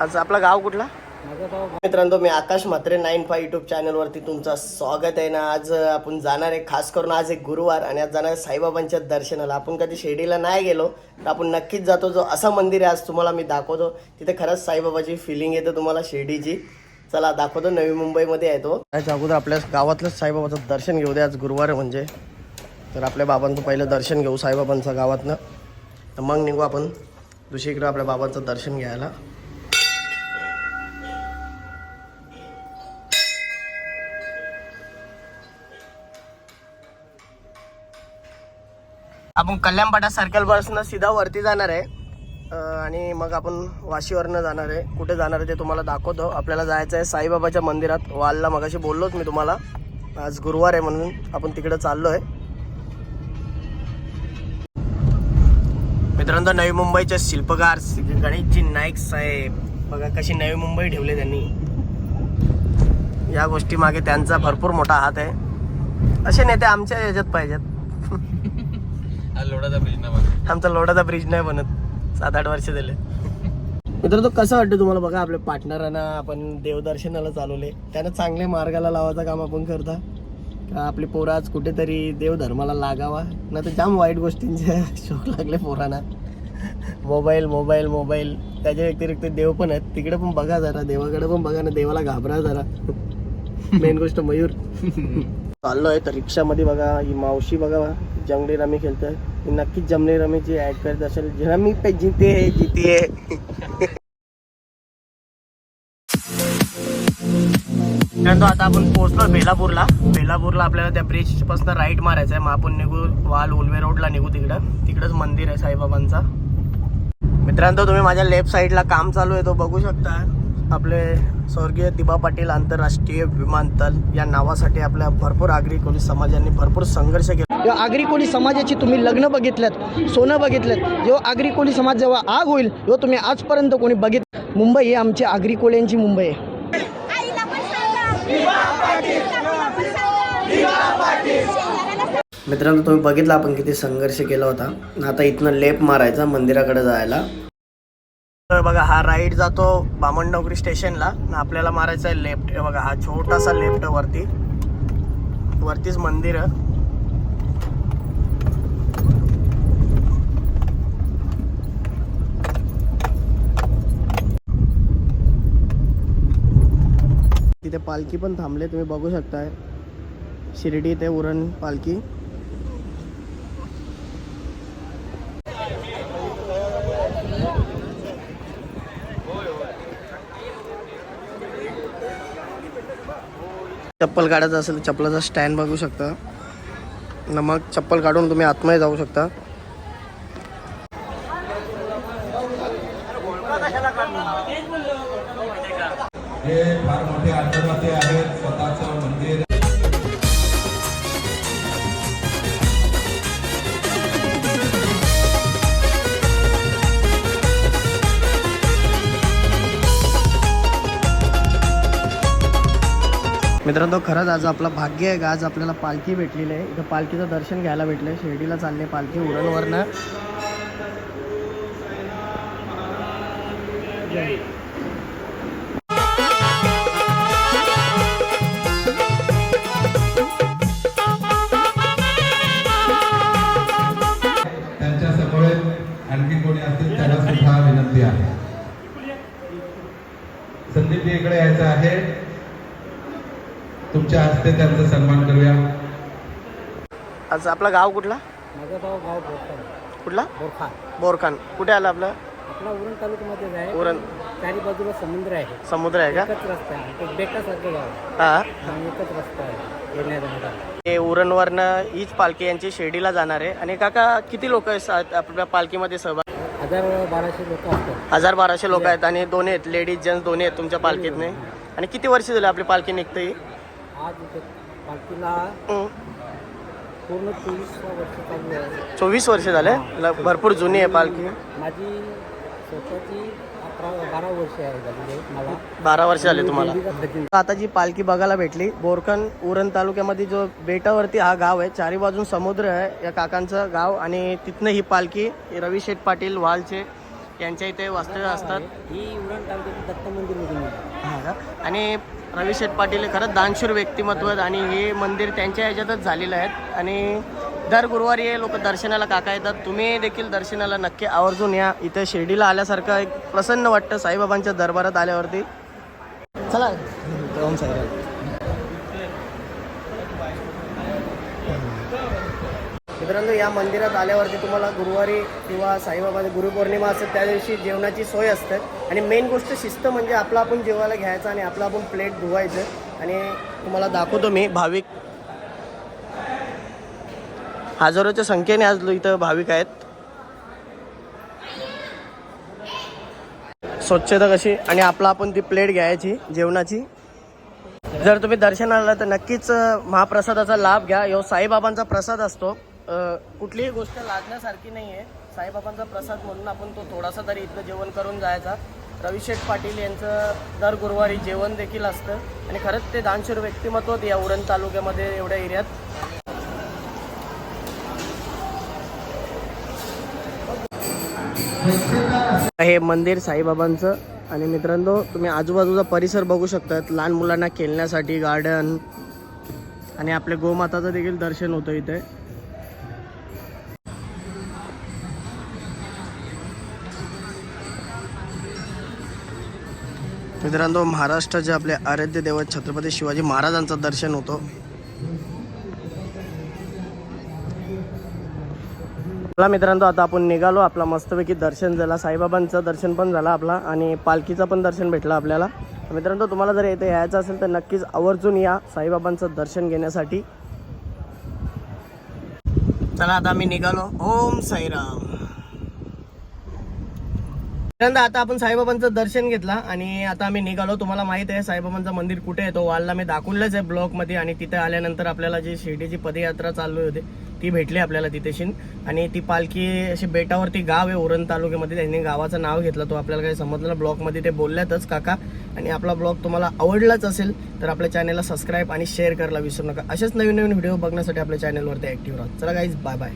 आज आपलं गाव कुठला? मित्रांनो मी Akash Mhatre nine five YouTube चॅनलवरती तुमचं स्वागत आहे ना. आज आपण जाणार आहे खास करून आज एक गुरुवार आणि आज जाणार आहे साईबाबांच्या दर्शनाला. आपण कधी शिर्डीला नाही गेलो तर आपण नक्कीच जातो. जो असं मंदिर आहे आज तुम्हाला मी दाखवतो. तिथे खरंच साईबाबाची फिलिंग येते तुम्हाला शिर्डीची. चला दाखवतो. नवी मुंबईमध्ये आहे तो. त्याच्या अगोदर आपल्या गावातलंच साईबाबाचं दर्शन घेऊ दे आज गुरुवार म्हणजे. तर आपल्या बाबांचं पहिलं दर्शन घेऊ साईबाबांचं गावातनं. तर मग निघू आपण दुसरीकडं आपल्या बाबांचं दर्शन घ्यायला. आपण कल्याणपाटा सर्कल बसनं सीधा वरती जाणार आहे. आणि मग आपण वाशीवरनं जाणार आहे. कुठे जाणार आहे ते तुम्हाला दाखवतो. आपल्याला जायचं आहे साईबाबाच्या मंदिरात. वालला मगाशी बोललोच मी तुम्हाला. आज गुरुवार आहे म्हणून आपण तिकडे चाललो आहे मित्रांनो नवी मुंबईच्या शिल्पकार गणेशजी नाईक साहेब. बघा कशी नवी मुंबई ठेवली त्यांनी. या गोष्टी मागे त्यांचा भरपूर मोठा हात आहे. असे नेते आमच्या याच्यात पाहिजेत. लोडाचा ब्रिज ना आमचा लोडाचा ब्रिज नाही बनत. सात आठ वर्ष झाले. मित्र तो कसं वाटतं तुम्हाला? बघा आपल्या पार्टनरांना आपण देवदर्शनाला चालवले. त्यांना चांगले मार्गाला लावायचं काम आपण करता. आपली पोरं आज कुठेतरी देवधर्माला लागावा? ना तर जाम वाईट गोष्टींचे शोक लागले पोरांना. Mobile mobile mobile. त्याच्या व्यतिरिक्त देव पण आहेत. तिकडे पण बघा जरा. देवाकडे पण बघा ना. देवाला घाबरा जरा. मेन गोष्ट मयूर. चाललोय. तर रिक्षामध्ये बघा. ही मावशी बघा. जंगली रमी खेळतोय ही। नक्कीच जमली रमीची ऍड करत असेल रमी पे जिते है जिते तो आता आपण पोहोचलो बेलापूरला. बेलापूरला आपल्याला त्या ब्रिजपासून राईट मारायचं आहे. मग आपण निघू वाल उलवे रोडला निघू तिकडं. तिकडंच मंदिर आहे साईबाबांचा. मित्रांनो तुम्ही माझ्या लेफ्ट साईडला काम चालू आहे तो बघू शकता. आपले स्वर्गीय दिबा पाटील आंतरराष्ट्रीय विमानतळ या नावासाठी आपल्या भरपूर आगरी कोळी समाजांनी भरपूर संघर्ष केला. जेव्हा आगरी कोळी समाजाची तुम्ही लग्न बघितल्यात सोनं बघितलं जेव्हा आगरी कोळी समाज जेव्हा आग होईल तेव्हा तुम्ही आजपर्यंत कोणी बघित मुंबई ही आमची आगरी कोळ्यांची मुंबई आहे. मित्रांनो तुम्ही बघितलं आपण किती संघर्ष केला होता. आता इथनं लेप मारायचा मंदिराकडे जायला. तर बघा हा राईट जातो बामणडोंगरी स्टेशनला आपल्याला मारायचा आहे लेफ्ट बघा हा छोटासा लेफ्ट वरती वरतीच मंदिर. आहे इथे पालखी पण थांबले तुम्ही बघू शकताय. शिर्डी ते उरण पालखी. चप्पल काढायचं असेल तर चप्पलाचा स्टँड बघू शकता. न मग चप्पल काढून तुम्ही आतमध्ये जाऊ शकता. हे फार मोठे आहेत. स्वतःचं मंदिर. मित्रांनो खरंच आज आपलं भाग्य आहे का? आज आपल्याला पालखी भेटलेली आहे. इथं पालखीचं दर्शन घ्यायला भेटलंय. शिर्डीला चालले पालखी उरणवरनं. आणखी कोणी असतील त्यांना सुद्धा विनंती आहे. संदीप इकडे यायचं आहे. तुमच्या हस्ते त्यांचा सन्मान करूया. आज आपलं गाव कुठला? माझं गाव गाव बोरखा कुठला? बोरखा बोरखान. कुठे आलं आपलं? आपला उरण तालुक्यामध्येच आहे. उरण. चारी बाजूला समुद्र आहे. समुद्र आहे का? एकच रस्ता आहे. ते बेटासारखं गाव आहे. हा. आणि एकच रस्ता आहे. हे उरणवरनं हीच पालखी यांची शिर्डीला जाणार आहे. आणि काका किती लोक आहेत आपल्या पालखीमध्ये सहभाग? हजार बाराशे लोक असतात. हजार बाराशे लोक आहेत आणि दोन्ही आहेत. लेडीज जेंट्स दोन्ही आहेत तुमच्या पालखीतने. आणि किती वर्ष झाली आपली पालखी निघते ही? आज इथे पालखीला. पूर्ण चोवीस वर्ष चालू आहे. चोवीस वर्ष झाले? ल- भरपूर जुनी आहे पालखी. माझी स्वतःची अकरा बारा वर्ष आहे झालेली आहेत मला. बारा वर्ष झाले तुम्हाला. आता जी पालखी बघायला भेटली बोरकन उरण तालुक्यामध्ये जो बेटावरती हा गाव आहे चारी बाजून समुद्र आहे या काकांचं गाव आणि तिथनं ही पालखी रवी शेठ पाटील वालचे यांच्या इथे वास्तव्य असतात. ही उरण तालुक्यातील दत्त हा का? आणि रविशेठ पाटील हे खरंच दानशूर व्यक्तिमत्व आहेत आणि हे मंदिर त्यांच्या ह्याच्यातच झालेलं आहे. आणि दर गुरुवारी हे लोक दर्शनाला काका येतात. तुम्ही देखील दर्शनाला नक्की आवर्जून या. इथे शिर्डीला आल्यासारखं एक प्रसन्न वाटतं साईबाबांच्या दरबारात आल्यावरती. चला. ओम साईराम मित्रांनो या मंदिरात आल्यावरती तुम्हाला गुरुवारी किंवा साईबाबाची गुरुपौर्णिमा असते त्या दिवशी जेवणाची सोय असते. आणि मेन गोष्ट शिस्त म्हणजे आपलं आपण जेवायला घ्यायचं आणि आपलं आपण प्लेट धुवायचं. आणि तुम्हाला दाखवतो मी भाविक हजारोच्या संख्येने आज इथं भाविक आहेत. स्वच्छता कशी आणि आपलं आपण ती प्लेट घ्यायची जेवणाची. जर तुम्ही दर्शनाला तर नक्कीच महाप्रसादाचा लाभ घ्या. यो साईबाबांचा प्रसाद असतो. कुठलीही गोष्ट लादण्यासारखी नाही आहे साईबाबांचा प्रसाद म्हणून आपण तो थोडासा तरी इथं जेवण करून जायचा. रविशेठ पाटील यांचं दर गुरुवारी जेवण देखील असतं. आणि खरंच ते दानशूर व्यक्तिमत्व या उरण तालुक्यामध्ये एवढ्या एरियात हे मंदिर साईबाबांचं. आणि मित्रांनो तुम्ही आजूबाजूचा परिसर बघू शकतात. लहान मुलांना खेळण्यासाठी गार्डन आणि आपल्या गोमाताचं देखील दर्शन होतं इथे. मित्रांनो महाराष्ट्राचे आपले आराध्य देवत छत्रपती शिवाजी महाराजांचं दर्शन होतं. चला मित्रांनो आता आपण निघालो. आपला मस्तपैकी दर्शन झाला. साईबाबांचं दर्शन पण झालं आपला आणि पालखीचं पण दर्शन भेटलं आपल्याला. मित्रांनो तुम्हाला जर इथे यायचं असेल तर नक्कीच आवर्जून या साईबाबांचं दर्शन घेण्यासाठी. चला आता आम्ही निघालो. ओम साईराम. मित्रांनो आता आपण साईबाबांचं दर्शन घेतला आणि आता आम्ही निघालो. तुम्हाला माहीत आहे साईबाबांचं मंदिर कुठे आहे? तो वालला मी दाखवलंच आहे ब्लॉकमध्ये आणि तिथे आल्यानंतर आपल्याला जी शिर्डीची पदयात्रा चालू होती. ती भेटली आपल्याला तिथेशीन आणि ती पालखी अशी बेटावरती गाव आहे उरण तालुक्यामध्ये. त्यांनी गावाचं नाव घेतलं. तो आपल्याला काही समजलं. ब्लॉगमध्ये ते बोलल्यातच काका. आणि आपला ब्लॉग तुम्हाला आवडलाच असेल तर आपल्या चॅनलला सबस्क्राईब आणि शेअर करायला विसरू नका. असेच नवीन नवीन व्हिडिओ बघण्यासाठी आपल्या चॅनलवरती ॲक्टिव्ह राहा. चला गाईज बाय बाय